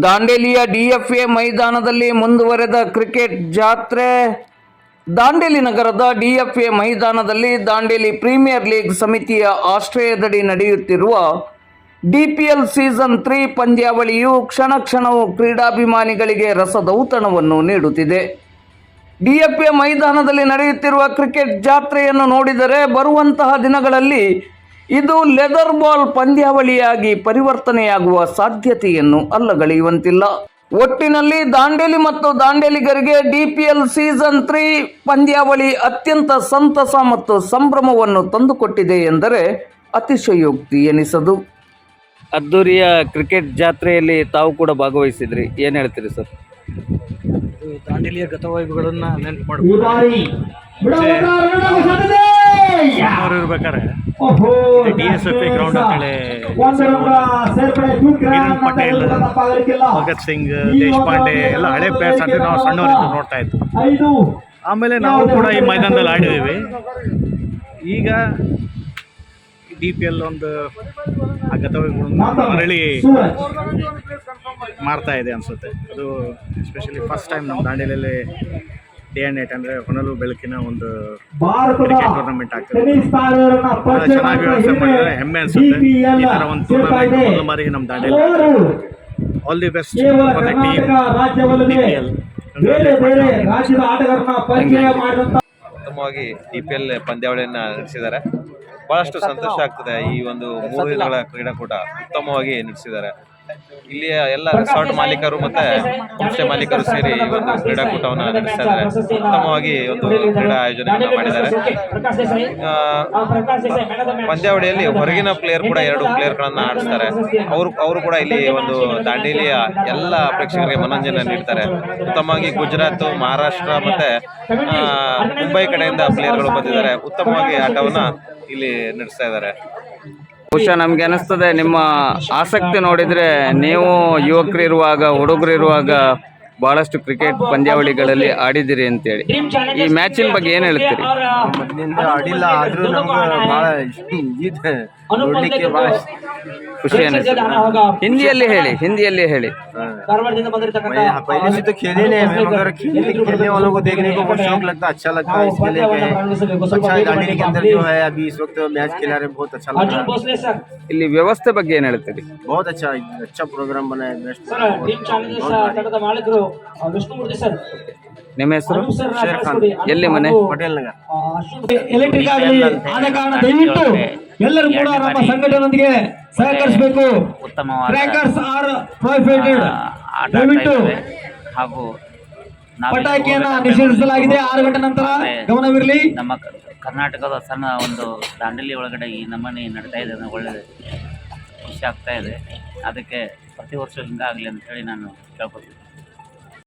ದಾಂಡೇಲಿಯ ಡಿಎಫ್ಎ ಮೈದಾನದಲ್ಲಿ ಮುಂದುವರೆದ ಕ್ರಿಕೆಟ್ ಜಾತ್ರೆ. ದಾಂಡೇಲಿ ನಗರದ ಡಿಎಫ್ಎ ಮೈದಾನದಲ್ಲಿ ದಾಂಡೇಲಿ ಪ್ರೀಮಿಯರ್ ಲೀಗ್ ಸಮಿತಿಯ ಆಶ್ರಯದಡಿ ನಡೆಯುತ್ತಿರುವ ಡಿಪಿಎಲ್ ಸೀಸನ್ ತ್ರೀ ಪಂದ್ಯಾವಳಿಯು ಕ್ಷಣ ಕ್ಷಣವು ಕ್ರೀಡಾಭಿಮಾನಿಗಳಿಗೆ ರಸದೌತಣವನ್ನು ನೀಡುತ್ತಿದೆ. ಡಿಎಫ್ಎ ಮೈದಾನದಲ್ಲಿ ನಡೆಯುತ್ತಿರುವ ಕ್ರಿಕೆಟ್ ಜಾತ್ರೆಯನ್ನು ನೋಡಿದರೆ ಬರುವಂತಹ ದಿನಗಳಲ್ಲಿ ಇದು ಲೆದರ್ ಬಾಲ್ ಪಂದ್ಯಾವಳಿಯಾಗಿ ಪರಿವರ್ತನೆಯಾಗುವ ಸಾಧ್ಯತೆಯನ್ನು ಅಲ್ಲಗಳೆಯುವಂತಿಲ್ಲ. ಒಟ್ಟಿನಲ್ಲಿ ದಾಂಡೇಲಿ ಮತ್ತು ದಾಂಡೇಲಿಗರಿಗೆ ಡಿಪಿಎಲ್ ಸೀಸನ್ ತ್ರೀ ಪಂದ್ಯಾವಳಿ ಅತ್ಯಂತ ಸಂತಸ ಮತ್ತು ಸಂಭ್ರಮವನ್ನು ತಂದುಕೊಟ್ಟಿದೆ ಎಂದರೆ ಅತಿಶಯೋಕ್ತಿ ಎನಿಸದು. ಅದ್ದೂರಿಯ ಕ್ರಿಕೆಟ್ ಜಾತ್ರೆಯಲ್ಲಿ ತಾವು ಕೂಡ ಭಾಗವಹಿಸಿದ್ರಿ. ಏನು ಹೇಳ್ತೀರಿ ಸರ್? ದಾಂಡೇಲಿಯ ಗತವೈಭವಗಳನ್ನ ನೆನಪು ಈ ಅವ್ರು ಓಹೋ, ಡಿ ಎಸ್ ಎಫ್ ಗ್ರೌಂಡ್ ಅಂತೇಳಿ ಪಟೇಲ್. ಭಗತ್ ಸಿಂಗ್ ದೇಶಪಾಂಡೆ ಎಲ್ಲ ಹಳೆ ಪ್ಲೇಯರ್ಸ್ ಅಂತ ನಾವು ಸಣ್ಣವರಿಂದ ನೋಡ್ತಾ ಇತ್ತು ಆಮೇಲೆ ನಾವು ಕೂಡ ಈ ಮೈದಾನದಲ್ಲಿ ಆಡಿದ್ದೀವಿ. ಈಗ ಡಿ ಪಿ ಎಲ್ ಒಂದು ಮರಳಿ ಮಾಡ್ತಾ ಇದೆ ಅನ್ಸುತ್ತೆ. ಅದು ಎಸ್ಪೆಷಲಿ ಫಸ್ಟ್ ಟೈಮ್ ನಮ್ಮ ದಾಂಡೇಲಿಯಲ್ಲಿ ಡೇ ಆ್ಯಂಡ್ ನೈಟ್ ಅಂದ್ರೆ ಹೊನಲು ಬೆಳಕಿನ ಒಂದು ಭಾರತದ ಕ್ರಿಕೆಟ್ ಟೂರ್ನಮೆಂಟ್ ಆಗ್ತದೆ. ಚೆನ್ನಾಗಿ ವ್ಯವಸ್ಥೆ ಹೆಮ್ಮೆ ಅನ್ಸುತ್ತೆ. ಈ ಥರ ಒಂದು ಟೂರ್ನಮೆಂಟ್ ನಮ್ಮ Dandeli. All the best for the team ಉತ್ತಮವಾಗಿ ಡಿ ಪಿ ಎಲ್ ಪಂದ್ಯಾವಳಿಯನ್ನು ನಡೆಸಿದ್ದಾರೆ. ಬಹಳಷ್ಟು ಸಂತೋಷ ಆಗ್ತದೆ ಈ ಒಂದು ಮೂರು ದಿನಗಳ ಕ್ರೀಡಾಕೂಟ ಉತ್ತಮವಾಗಿ ನಡೆಸಿದ್ದಾರೆ. ಇಲ್ಲಿಯ ಎಲ್ಲ ರೆಸಾರ್ಟ್ ಮಾಲೀಕರು ಮತ್ತೆ ಹೋಮ್ಸ್ಟೇ ಮಾಲೀಕರು ಸೇರಿ ಈ ಒಂದು ಕ್ರೀಡಾಕೂಟವನ್ನು ನಡೆಸ್ತಾ ಇದ್ದಾರೆ ಉತ್ತಮವಾಗಿ ಒಂದು ಕ್ರೀಡಾ ಆಯೋಜನೆಯನ್ನು ಮಾಡಿದ್ದಾರೆ. ಆ, ಪಂದ್ಯಾವಳಿಯಲ್ಲಿ ಹೊರಗಿನ ಪ್ಲೇಯರ್ ಕೂಡ ಎರಡು ಪ್ಲೇಯರ್ಗಳನ್ನ ಆಡಿಸ್ತಾರೆ. ಅವರು ಅವರು ಕೂಡ ಇಲ್ಲಿ ಒಂದು ದಾಂಡೇಲಿಯ ಎಲ್ಲ ಪ್ರೇಕ್ಷಕರಿಗೆ ಮನೋರಂಜನೆ ನೀಡ್ತಾರೆ. ಉತ್ತಮವಾಗಿ ಗುಜರಾತ್ ಮಹಾರಾಷ್ಟ್ರ ಮತ್ತೆ ಆ, ಮುಂಬೈ ಕಡೆಯಿಂದ ಪ್ಲೇಯರ್ಗಳು ಬಂದಿದ್ದಾರೆ. ಉತ್ತಮವಾಗಿ ಆಟವನ್ನ ಇಲ್ಲಿ ನಡೆಸ್ತಾ ಇದ್ದಾರೆ. ಬಹುಶಃ ನಮ್ಗೆ ಅನಿಸ್ತದೆ ನಿಮ್ಮ ಆಸಕ್ತಿ ನೋಡಿದ್ರೆ ನೀವು ಯುವಕರಿರುವಾಗ ಹುಡುಗರಿರುವಾಗ ಬಹಳಷ್ಟು ಕ್ರಿಕೆಟ್ ಪಂದ್ಯಾವಳಿಗಳಲ್ಲಿ ಆಡಿದಿರಿ ಅಂತೇಳಿ ಈ ಮ್ಯಾಚಿನ ಬಗ್ಗೆ ಏನು ಹೇಳ್ತೀರಿ ಮೊದಲಿಂದ ಆಡಿಲ್ಲ ಆದ್ರೂ ನಮ್ಗೆ ಭಾಳ ಇದು ನೋಡ್ಲಿಕ್ಕೆ ಭಾಳ ಖುಷಿ ಅನಿಸ್ತದೆ ಹಿಂದಿಯಲ್ಲಿ ಹೇಳಿ ಹಿಂದಿಯಲ್ಲಿ ಹೇಳಿ मैं पहले से तो खेले नहीं है मगर खेलने खेलने वालों को देखने को बहुत शौक लगता है अच्छा लगता है इसके लिए गए अच्छा दांडी के अंदर जो है अभी इस वक्त मैच खेला रहे बहुत अच्छा लग रहा है ಇಲ್ಲಿ ವ್ಯವಸ್ಥೆ ಬಗ್ಗೆ ಏನು ಹೇಳ್ತೀರಿ बहुत अच्छा अच्छा प्रोग्राम बना है बेस्ट ವಿಷ್ಣುಮೂರ್ತಿ ಸರ್. ನಿಮ್ಮ ಹೆಸರು? ಶೇರ್ ಖಾನ್. ಎಲ್ಲಿ ಮನೆ? ಪಟೇಲ್ ನಗರ ಎಲೆಕ್ಟ್ರಿಕ್ ಆಗಲಿ ಆದ ಕಾರಣ ದಯವಿಟ್ಟು ಎಲ್ಲರೂ ಕೂಡ ನಮ್ಮ ಸಂಘಟನೆಯೊಂದಿಗೆ ಸಹಕರಿಸಬೇಕು. ಟ್ರ್ಯಾಕರ್ಸ್ ಆರ್ ಪ್ರೊಫೈಟೆಡ್ ದಯವಿಟ್ಟು ಹಾಗೂ ಪಟಾಕಿಯನ್ನ ನಿಷೇಧಿಸಲಾಗಿದೆ. ಆರು ಗಂಟೆ ನಂತರ ಗಮನವಿರಲಿ. ನಮ್ಮ ಕರ್ನಾಟಕದ ಸಣ್ಣ ಒಂದು ದಾಂಡಲಿ ಒಳಗಡೆ ಈ ನಮ್ಮನೆ ನಡೀತಾ ಇದೆ. ಒಳ್ಳೆ ಖುಷಿ ಆಗ್ತಾ ಇದೆ. ಅದಕ್ಕೆ ಪ್ರತಿ ವರ್ಷ ಹಿಂಗಾಗಲಿ ಅಂತ ಹೇಳಿ ನಾನು ಕೇಳ್ಕೊತೀನಿ